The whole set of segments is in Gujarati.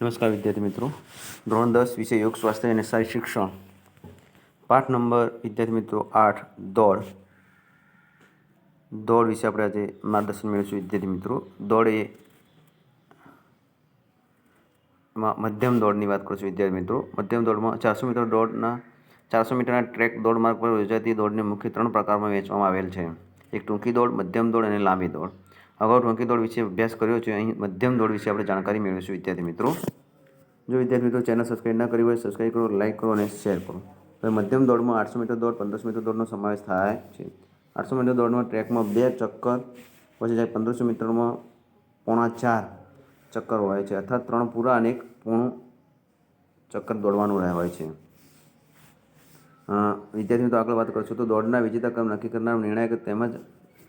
નમસ્કાર વિદ્યાર્થી મિત્રો. ધોરણ દસ વિષય યોગ, સ્વાસ્થ્ય અને શારીરિક શિક્ષણ. પાઠ નંબર, વિદ્યાર્થી મિત્રો, આઠ, દોડ. દોડ વિશે આપણે આજે માર્ગદર્શન મેળવીશું વિદ્યાર્થી મિત્રો. દોડ એ મધ્યમ દોડની વાત કરીશું વિદ્યાર્થી મિત્રો. મધ્યમ દોડમાં ચારસો મીટર દોડના, ચારસો મીટરના ટ્રેક દોડ માર્ગ પર યોજાતી દોડને મુખ્ય ત્રણ પ્રકારમાં વહેંચવામાં આવેલ છે. એક ટૂંકી દોડ, મધ્યમ દોડ અને લાંબી દોડ. અગાઉ ટૂંકી દોડ વિશે અભ્યાસ કર્યો છે, અહીં મધ્યમ દોડ વિશે આપણે જાણકારી મેળવીશું, વિદ્યાર્થી મિત્રો. જો વિદ્યાર્થી મિત્રો ચેનલ સબસ્ક્રાઈબ ના કરી હોય સબસ્ક્રાઈબ કરો, લાઇક કરો અને શેર કરો. હવે મધ્યમ દોડમાં આઠસો મીટર દોડ, પંદરસો મીટર દોડનો સમાવેશ થાય છે. આઠસો મીટર દોડમાં ટ્રેકમાં બે ચક્કર, પછી જાય પંદરસો મીટરમાં પોણા ચાર ચક્કર હોય છે, અર્થાત ત્રણ પૂરા અને એક પૂર્ણ ચક્કર દોડવાનું રહે હોય છે. વિદ્યાર્થી મિત્રો આગળ વાત કરશું. તો દોડના વિજેતા ક્રમ નક્કી કરનાર નિર્ણાયક તેમજ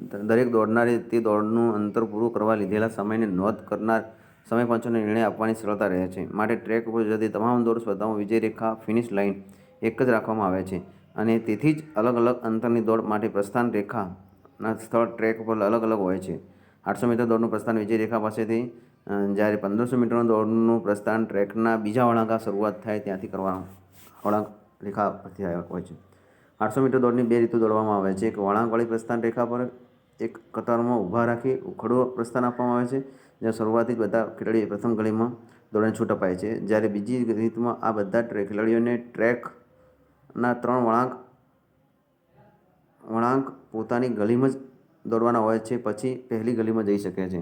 દરેક દોડનારે તે દોડનું અંતર પૂરું કરવા લીધેલા સમયને નોંધ કરનાર સમય પંચોને નિર્ણય આપવાની સરળતા રહે છે. માટે ટ્રેક ઉપર જતી તમામ દોડ સ્પર્ધાઓ વિજય રેખા, ફિનિશ લાઇન એક જ રાખવામાં આવે છે અને તેથી જ અલગ અલગ અંતરની દોડ માટે પ્રસ્થાન રેખાના સ્થળ ટ્રેક ઉપર અલગ અલગ હોય છે. આઠસો મીટર દોડનું પ્રસ્થાન વિજય રેખા પાસેથી જ્યારે પંદરસો મીટરનું દોડનું પ્રસ્થાન ટ્રેકના બીજા વળાંકા શરૂઆત થાય ત્યાંથી કરવાનું વળાંક રેખા પરથી હોય છે. આઠસો મીટર દોડની બે રીતો દોડવામાં આવે છે. એક વળાંકવાળી પ્રસ્થાન રેખા પર એક કતારમાં ઊભા રાખી ઉખડો પ્રસ્થાન આપવામાં આવે છે, જ્યાં શરૂઆતથી બધા ખેલાડીઓ પ્રથમ ગલીમાં દોડને છૂટ અપાય છે. જ્યારે બીજી રીતમાં આ બધા ખેલાડીઓને ટ્રેકના ત્રણ વળાંક વળાંક પોતાની ગલીમાં જ દોડવાના હોય છે, પછી પહેલી ગલીમાં જઈ શકે છે.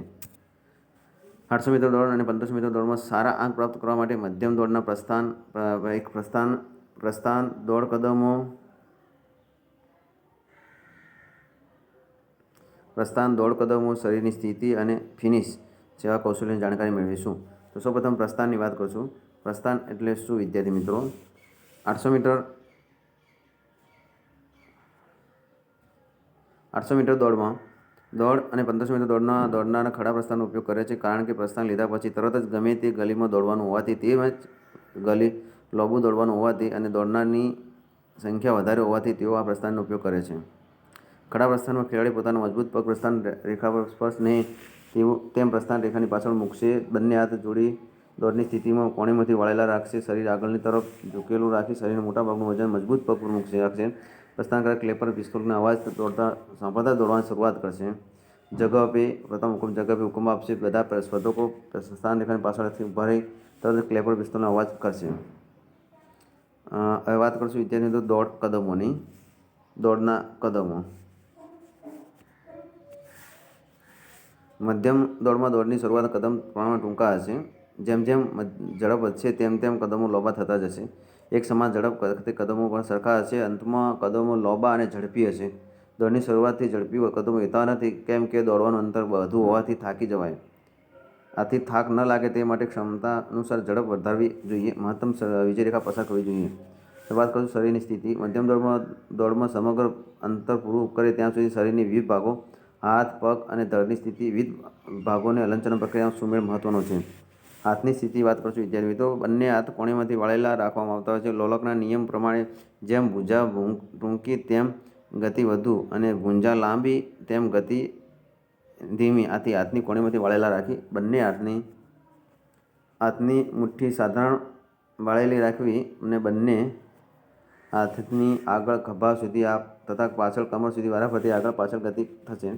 આઠસો મીટર દોડ અને પંદરસો મીટર દોડમાં સારા આંક પ્રાપ્ત કરવા માટે મધ્યમ દોડના પ્રસ્થાન એક પ્રસ્થાન પ્રસ્થાન દોડ કદમો પ્રસ્થાન દોડ કદમો શરીરની સ્થિતિ અને ફિનિશ જેવા કૌશલ્યની જાણકારી મેળવીશું. તો સૌપ્રથમ પ્રસ્થાનની વાત કરશું પ્રસ્થાન એટલે શું, વિદ્યાર્થી મિત્રો? આઠસો મીટર આઠસો મીટર દોડમાં. દોડ અને પંદરસો મીટર દોડના દોડનારા ખડા પ્રસ્થાનનો ઉપયોગ કરે છે કારણ કે પ્રસ્થાન લીધા પછી તરત જ ગમે તે ગલીમાં દોડવાનું હોવાથી તેમજ ગલી લોબુ દોડવાનું હોવાથી અને દોડનારની સંખ્યા વધારે હોવાથી તેઓ આ પ્રસ્થાનનો ઉપયોગ કરે છે. ખડા પ્રસ્થાનમાં ખેલાડી પોતાનો મજબૂત પગ પ્રસ્થાન રેખા પર સ્પર્શ નહીં તેવું તેમ પ્રસ્થાન રેખાની પાછળ મૂકશે. બંને હાથ જોડી દોડની સ્થિતિમાં કોણીમાંથી વળેલા રાખશે. શરીર આગળની તરફ ઝૂકેલું રાખી શરીરનું મોટાભાગનું વજન મજબૂત પગ પર મૂકશે. રાખશે પ્રસ્થાન કરે ક્લેપર પિસ્તોલનો અવાજ દોડતા સાંભળતા દોડવાની શરૂઆત કરશે. જગહ પે પ્રથમ હુકમ જગહ પે હુકમ આપશે. બધા સ્પર્ધકો પ્રસ્થાન રેખાની પાછળથી ઊભા રહી તરત ક્લેપર પિસ્તોલનો અવાજ કરશે. હવે વાત કરશું વિદ્યાર્થીઓ દોડ કદમોની. દોડના કદમો. મધ્યમ દોડમાં દોડની શરૂઆત કદમ પ્રમાણમાં ટૂંકા હશે. જેમ જેમ ઝડપ વધશે તેમ તેમ કદમો લોબા થતા જશે. એક સમાન ઝડપ વખતે કદમો પણ સરખા હશે. અંતમાં કદમો લોબા અને ઝડપી હશે. દોડની શરૂઆતથી ઝડપી કદમો લેતા નથી, કેમ કે દોડવાનું અંતર વધુ હોવાથી થાકી જવાય. આથી થાક ન લાગે તે માટે ક્ષમતા અનુસાર ઝડપ વધારવી જોઈએ. મહત્તમ વિજયરેખા પસાર કરવી જોઈએ. શરૂઆત કરું શરીરની સ્થિતિ. મધ્યમ દોડમાં દોડમાં સમગ્ર અંતર પૂરું કરે ત્યાં સુધી શરીરની વિવિધ ભાગો હાથ, પગ અને ધડની સ્થિતિ વિવિધ ભાગોને હલનચલન પ્રક્રિયામાં સુમેળ મહત્વનો છે. હાથની સ્થિતિ વાત કરશું વિદ્યાર્થી મિત્રો. બંને હાથ કોણીમાંથી વાળેલા રાખવામાં આવતા હોય છે. લોલકના નિયમ પ્રમાણે જેમ ભૂંજા ટૂંકી તેમ ગતિ વધુ અને ભૂંજા લાંબી તેમ ગતિ ધીમી. આથી હાથની કોણીમાંથી વાળેલા રાખી બંને હાથની હાથની મુઠ્ઠી સાધારણ વાળેલી રાખવી અને બંને હાથની આગળ ખભા સુધી આ તથા પાછળ કમર સુધી વારાફરતી આગળ પાછળ ગતિ થશે.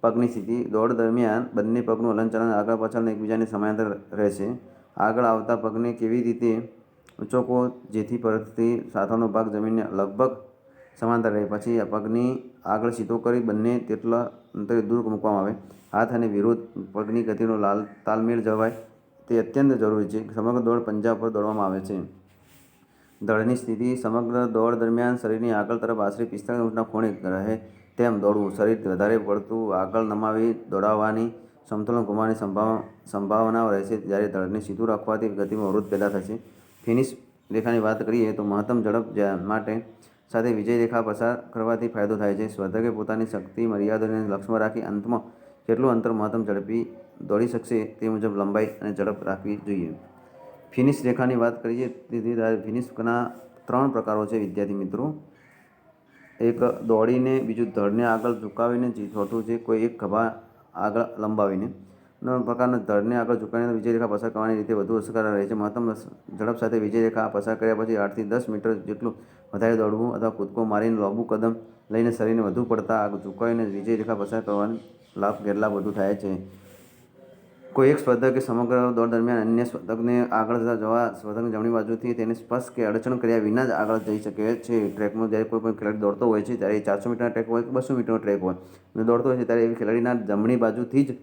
પગની સ્થિતિ, દોડ દરમિયાન બંને પગનું હલનચલન આગળ પાછળ એકબીજાને સમાંતર રહેશે. આગળ આવતા પગને કેવી રીતે ઊંચોકો જેથી પરથી સાથળનો ભાગ જમીનને લગભગ સમાંતર રહે. પછી પગની આગળ સીધો કરી બંને તેટલા અંતરે દૂર મૂકવામાં આવે. હાથ અને વિરોધ પગની ગતિનો લાલ તાલમેળ જળવાય. તે અત્યંત જરૂરી છે. સમગ્ર દોડ પંજા પર દોડવામાં આવે છે. દળની સ્થિતિ સમગ્ર દોડ દરમિયાન શરીરની આગળ તરફ આશરે પિસ્તાળીસ મિનિટના ખૂણે રહે તેમ દોડવું. શરીર વધારે પડતું આગળ નમાવી દોડાવવાની સમતુલન ગુમાવવાની સંભાવના સંભાવના રહેશે. જ્યારે દળને સીધું રાખવાથી ગતિમાં અવરોધ પેદા થશે. ફિનિશ રેખાની વાત કરીએ તો મહત્તમ ઝડપ માટે સાથે વિજય રેખા પસાર કરવાથી ફાયદો થાય છે. સ્પર્ધકે પોતાની શક્તિ, મર્યાદાને લક્ષ્યમાં રાખી અંતમાં કેટલું અંતર મહત્તમ ઝડપી દોડી શકશે તે મુજબ લંબાઈ અને ઝડપ રાખવી જોઈએ. ફિનિશ રેખાની વાત કરીએ તેથી ફિનિશના ત્રણ પ્રકારો છે વિદ્યાર્થી મિત્રો. એક દોડીને, બીજું ધડને આગળ ઝુકાવીને ચોથું છે કોઈ એક ખભા આગળ લંબાવીને. નો પ્રકારનો ધડને આગળ ઝુકાવીને વિજય રેખા પસાર કરવાની રીતે વધુ અસરકારક રહે છે. મહત્તમ ઝડપ સાથે વિજય રેખા પસાર કર્યા પછી આઠથી દસ મીટર જેટલું વધારે દોડવું અથવા કૂદકો મારીને લાંબુ કદમ લઈને શરીરને વધુ પડતા આગળ ઝુકાવીને વિજય રેખા પસાર કરવાનો લાભ ગેરલાભ વધુ થાય છે. કોઈ એક સ્પર્ધકે સમગ્ર દોડ દરમિયાન અન્ય સ્પર્ધકને આગળ જવા સ્પર્ધકની જમણી બાજુથી તેને સ્પર્શ કે અડચણ કર્યા વિના જ આગળ જઈ શકે છે. ટ્રેકમાં જ્યારે કોઈ પણ ખેલાડી દોડતો હોય છે, ત્યારે ચારસો મીટરનો ટ્રેક હોય કે બસો મીટરનો ટ્રેક હોય. દોડતો હોય છે ત્યારે એ ખેલાડીના જમણી બાજુથી જ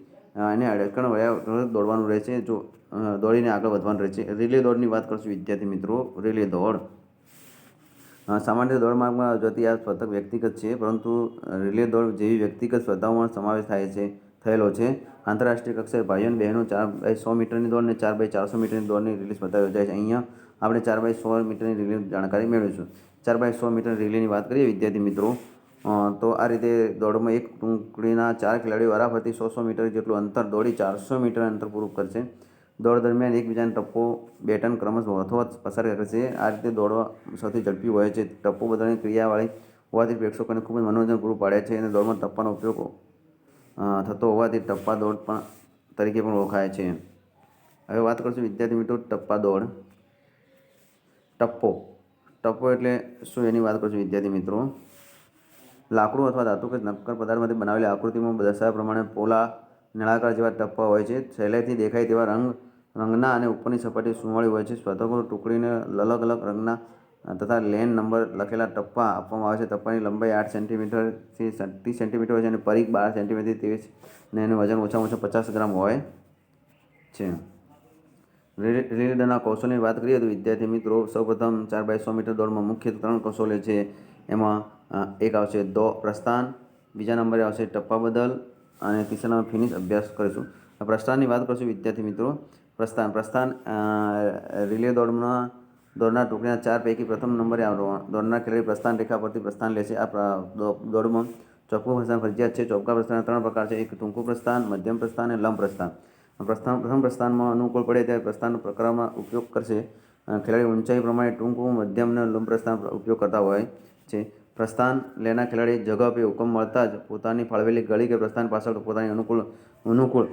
એને અડચણ વળ્યા દોડવાનું રહે છે, જો દોડીને આગળ વધવાનું રહે છે. રિલે દોડની વાત કરશું, વિદ્યાર્થી મિત્રો. રિલે દોડ. સામાન્ય દોડ માર્ગમાં જતી આ સ્પર્ધક વ્યક્તિગત છે, પરંતુ રિલે દોડ જેવી વ્યક્તિગત સ્પર્ધાઓમાં સમાવેશ થાય છે, થયેલો છે. આંતરરાષ્ટ્રીય કક્ષાએ ભાઈઓ અને બહેનો ચાર બાય સો મીટરની દોડ અને ચાર બાય ચારસો મીટરની દોડની રિલીઝ બધા યોજાય છે. અહીંયા આપણે ચાર બાય સો મીટરની રિલીઝ જાણકારી મેળવીશું. ચાર બાય સો મીટર રિલીની વાત કરીએ, વિદ્યાર્થી મિત્રો તો આ રીતે દોડમાં એક ટુકડીના ચાર ખેલાડીઓ વારાફરતી સો સો મીટર જેટલું અંતર દોડી ચારસો મીટર અંતર પૂરું કરશે. દોડ દરમિયાન એકબીજાને ટપ્પો બેટન ક્રમશ અથવા પસાર કરે છે આ રીતે દોડવા સૌથી ઝડપી હોય છે. ટપ્પો બદલવાની ક્રિયાવાળી હોવાથી પ્રેક્ષકોને ખૂબ જ મનોરંજન પૂરું પાડે છે અને દોડમાં ટપ્પાનો ઉપયોગ થતો હોવાથી ટપ્પા દોડ પણ તરીકે પણ ઓળખાય છે. હવે વાત કરશું વિદ્યાર્થી મિત્રો ટપ્પા દોડ. ટપ્પો. ટપ્પો એટલે શું એની વાત કરશું વિદ્યાર્થી મિત્રો? લાકડું અથવા ધાતુ કે નક્કર પદાર્થમાંથી બનાવેલી આકૃતિમાં દર્શાવ્યા પ્રમાણે પોલા, નળાકાર જેવા ટપ્પા હોય છે. સહેલાઈથી દેખાય તેવા રંગ, રંગના અને ઉપરની સપાટી સુંવાળી હોય છે. સ્વતંત્ર ટુકડીને અલગ અલગ રંગના તથા લેન નંબર લખેલા ટપ્પા આપવામાં આવે છે. ટપ્પાની લંબાઈ આઠ સેન્ટીમીટરથી ત્રીસ સેન્ટીમીટર હોય છે અને પરીખ બાર સેન્ટીમીટરથી ત્રીસ ને એનું વજન ઓછામાં ઓછા પચાસ ગ્રામ હોય છે. રીડના કૌશલ્યની વાત કરીએ તો વિદ્યાર્થી મિત્રો, સૌપ્રથમ ચાર બાય સો મીટર દોડમાં મુખ્ય ત્રણ કૌશલ્ય છે. એમાં એક આવશે દો પ્રસ્થાન, બીજા નંબરે આવશે ટપ્પા બદલ અને નંબર ફિનિશ અભ્યાસ કરીશું. પ્રસ્થાનની વાત કરીશું વિદ્યાર્થી મિત્રો. પ્રસ્થાન પ્રસ્થાન રિલે દોડમાં દોડનાર ટુકડીના ચાર પૈકી પ્રથમ નંબરે આવવાનો દોડનાર ખેલાડી પ્રસ્થાન રેખા પરથી પ્રસ્થાન લેશે. આ દોડમાં ચોખ્ખું પ્રસ્થાન ફરજિયાત છે. ચોખ્ખા પ્રસ્થાનના ત્રણ પ્રકાર છે. એક ટૂંકું પ્રસ્થાન, મધ્યમ પ્રસ્થાન અને લંબ પ્રસ્થાન. પ્રસ્થાન પ્રથમ પ્રસ્થાનમાં અનુકૂળ પડે ત્યારે પ્રસ્થાન પ્રકારમાં ઉપયોગ કરશે. ખેલાડી ઊંચાઈ પ્રમાણે ટૂંકું, મધ્યમ અને લંબ પ્રસ્થાન ઉપયોગ કરતા હોય છે. પ્રસ્થાન લેનાર ખેલાડી જગા પે હુકમ મળતા જ પોતાની ફાળવેલી ગળી કે પ્રસ્થાન પાછળ પોતાની અનુકૂળ અનુકૂળ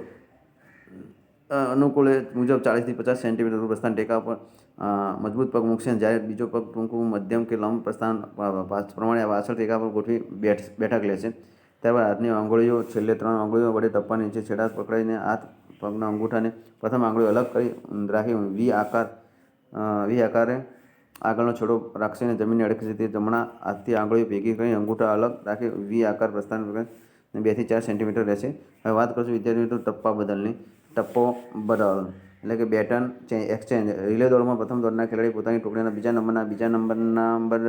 અનુકૂળ મુજબ ચાળીસથી પચાસ સેન્ટીમીટર પ્રસ્થાન ટેકા પર મજબૂત પગ મૂકશે અને જ્યારે બીજો પગ ટૂંકું મધ્યમ કે લંબ પ્રસ્થાન પ્રમાણે પાછળ ટેકા પર ગોઠવી બેઠ, બેઠક લેશે ત્યારબાદ હાથની આંગળીઓ, છેલ્લે ત્રણ આંગળીઓ વડે ટપ્પા નીચે છેડા પકડાઈને હાથ પગના અંગૂઠાને પ્રથમ આંગળીઓ અલગ કરી રાખી વી આકાર વી આકારે આગળનો છેડો રાખીને જમીનને અડકશે તે જમણા હાથથી આંગળીઓ ભેગી કરી અંગૂઠા અલગ રાખી વી આકાર પ્રસ્થાન બેથી ચાર સેન્ટીમીટર રહેશે. હવે વાત કરશું વિદ્યાર્થી મિત્રો ટપ્પા બદલની. ટપ્પો બદલ. એટલે કે બેટન એક્સચેન્જ. રિલે દોડમાં પ્રથમ દોડના ખેલાડી પોતાની ટુકડીના બીજા નંબરના બીજા નંબરના નંબર,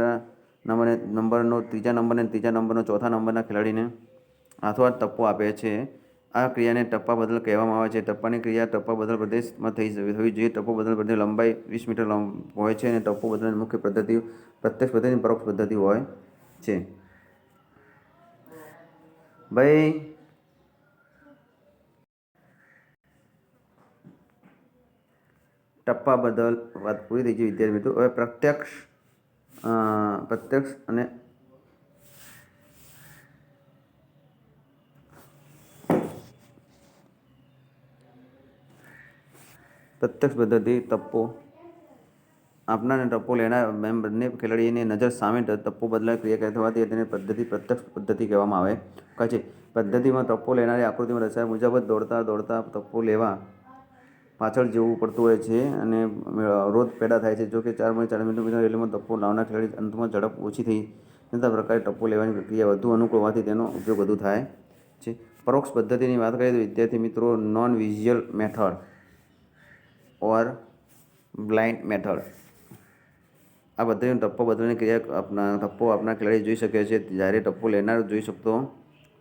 નંબરને, નંબરનો, ત્રીજા નંબરને, ત્રીજા નંબરનો, ચોથા નંબરના ખેલાડીને હાથોહાથ ટપ્પો આપે છે. આ ક્રિયાને ટપ્પા બદલ કહેવામાં આવે છે. ટપ્પાની ક્રિયા ટપ્પા બદલ પ્રદેશમાં થઈ થવી જોઈએ. ટપ્પો બદલ પ્રદેશ લંબાઈ વીસ મીટર હોય છે અને ટપ્પો બદલની મુખ્ય પદ્ધતિ, પ્રત્યક્ષ પદ્ધતિ અને પરોક્ષ પદ્ધતિ હોય છે. ભાઈ ટપ્પા બદલ વાત પૂરી થઈ ગઈ વિદ્યાર્થી મિત્રો. હવે પ્રત્યક્ષ પ્રત્યક્ષ અને પ્રત્યક્ષ પદ્ધતિ ટપ્પો. આપનાર ટપ્પો લેનાર એમ બંને ખેલાડીની નજર સામે ટપ્પો બદલાય ક્રિયા થવાથી તેને પદ્ધતિ, પ્રત્યક્ષ પદ્ધતિ કહેવામાં આવે. કહે છે, પદ્ધતિમાં ટપ્પો લેનારી આકૃતિમાં રચાયા મુજબ દોડતા દોડતા ટપ્પો લેવા પાછળ જવું પડતું હોય છે અને અવરોધ પેદા થાય છે. જો કે ચાર પોઈન્ટ ચાર મીટર રેલીમાં ટપ્પો લાવનાર ખેલાડી અંતમાં ઝડપ ઓછી થઈ જતા પ્રકારે ટપ્પો લેવાની પ્રક્રિયા વધુ અનુકૂળ હોવાથી તેનો ઉપયોગ વધુ થાય છે. પરોક્ષ પદ્ધતિની વાત કરીએ તો વિદ્યાર્થી મિત્રો non visual method or blind method આ પદ્ધતિનો ટપ્પો બદલવાની ક્રિયા આપના, ટપ્પો આપનાર ખેલાડી જોઈ શકે છે. જ્યારે ટપ્પો લેનાર જોઈ શકતો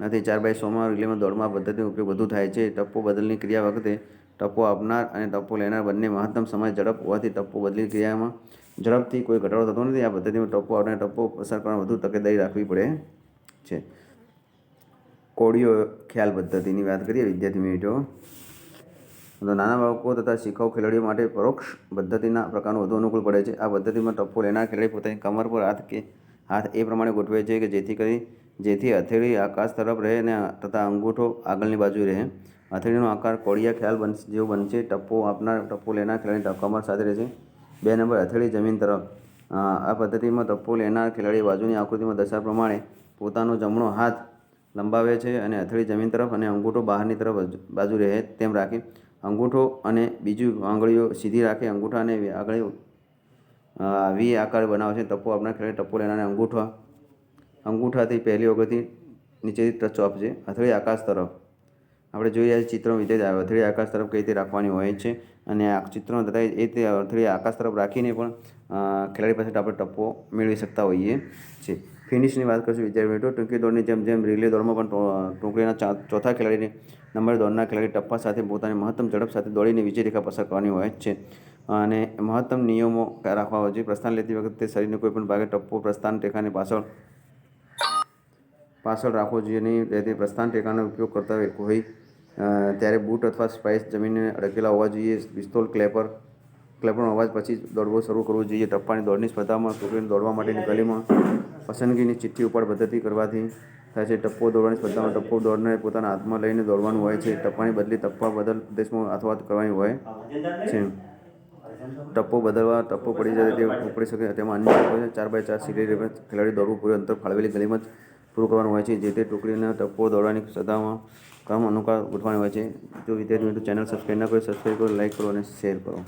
નથી. ચાર બાય સોમાં રિલેમાં દોડમાં પદ્ધતિનો ઉપયોગ વધુ થાય છે. ટપ્પો બદલની ક્રિયા વખતે ટપ્પો આપનાર અને ટપ્પો લેનાર બંને મહત્તમ સમય ઝડપ હોવાથી ટપ્પો બદલી ક્રિયામાં ઝડપથી કોઈ ઘટાડો થતો નથી. આ પદ્ધતિમાં ટપ્પો આપનાર ટપ્પો પસાર કરવા વધુ તકેદારી રાખવી પડે છે. કોડીઓ ખ્યાલ પદ્ધતિની વાત કરીએ, વિદ્યાર્થી મિત્રો. તો નાના બાળકો તથા શીખાઉ ખેલાડીઓ માટે પરોક્ષ પદ્ધતિના પ્રકારનું વધુ અનુકૂળ પડે છે. આ પદ્ધતિમાં ટપ્પો લેનાર ખેલાડી પોતાની કમર પર હાથ કે હાથ એ પ્રમાણે ગોઠવે છે કે જેથી કરી, જેથી હથેળી, આકાશ તરફ રહે અને તથા અંગૂઠો આગળની બાજુ રહે. હથેળીનો આકાર કોળિયા ખ્યાલ બન, જેવો બનશે. ટપ્પો આપનાર ટપ્પો લેનાર ખેલાડી કમર સાથે રહેશે. બે નંબર હથેળી જમીન તરફ. આ પદ્ધતિમાં ટપ્પો લેનાર ખેલાડી બાજુની આકૃતિમાં દર્શાવ્યા પ્રમાણે પોતાનો જમણો હાથ લંબાવે છે અને હથેળી જમીન તરફ અને અંગૂઠો બહારની તરફ બાજુ- રહે તેમ રાખે. અંગૂઠો અને બીજું આંગળીઓ સીધી રાખી. અંગૂઠા અને આંગળીઓ વી આકાર બનાવે છે ટપ્પો આપનાર ખેલાડી ટપ્પો લેનારને અંગૂઠા, અંગૂઠાથી પહેલી ઓગળથી નીચેથી ટચ આપશે. હથેળી આકાશ તરફ. આપણે જોઈ રહ્યા છીએ ચિત્રો વિધેય અથડી આકાશ તરફ કઈ રીતે રાખવાની હોય છે અને આ ચિત્રો તથા એ તે અથડી આકાશ તરફ રાખીને પણ ખેલાડી પાસે આપણે ટપ્પો મેળવી શકતા હોઈએ છીએ. ફિનિશની વાત કરીશું વિદ્યાર્થી મિત્રો. ટૂંકી દોડની જેમ જેમ રિલે દોડમાં પણ ટોકરીના ચોથા ખેલાડીને નંબર દોડના ખેલાડી ટપ્પા સાથે પોતાની મહત્તમ ઝડપ સાથે દોડીને વિજય રેખા પસાર કરવાની હોય છે. અને મહત્તમ નિયમો રાખવા હોય છે. પ્રસ્થાન લેતી વખતે શરીરને કોઈપણ ભાગે ટપ્પો પ્રસ્થાન રેખાની પાછળ પાછળ રાખવો જોઈએ નહીં તેથી પ્રસ્થાન ટેકાનો ઉપયોગ કરતા હોય ત્યારે બૂટ અથવા સ્પાઇસ જમીનને અડકેલા હોવા જોઈએ. પિસ્તોલ, ક્લેપર, ક્લેપરનો અવાજ પછી દોડવો શરૂ કરવો જોઈએ. ટપ્પાની દોડની સ્પર્ધામાં છોકરીને દોડવા માટેની ગલીમાં પસંદગીની ચિઠ્ઠી ઉપાડ પદ્ધતિ કરવાથી થાય છે. ટપ્પો દોડવાની સ્પર્ધામાં ટપ્પો દોડને પોતાના હાથમાં લઈને દોડવાનું હોય છે. ટપ્પાની બદલી ટપ્પા બદલ દેશમાં અથવા કરવાની હોય છે. ટપ્પો બદલવા, ટપ્પો પડી જાય તે ઉપડી શકે તેમાં અન્ય ચાર બાય ચાર સીટી રીતે ખેલાડી દોડવું પૂરું અંતર ફાળવેલી ગલીમાં જ પૂરું કરવાનું હોય છે. જે તે ટુકડીના ટપ્પો દોડવાની સદામાં ક્રમ અનુકાર ગોઠવાની હોય છે. જો વિદ્યાર્થી મિત્રો ચેનલ સબસ્ક્રાઈબ ન કરો સબસ્ક્રાઈબ કરો, લાઈક કરો અને શેર કરો.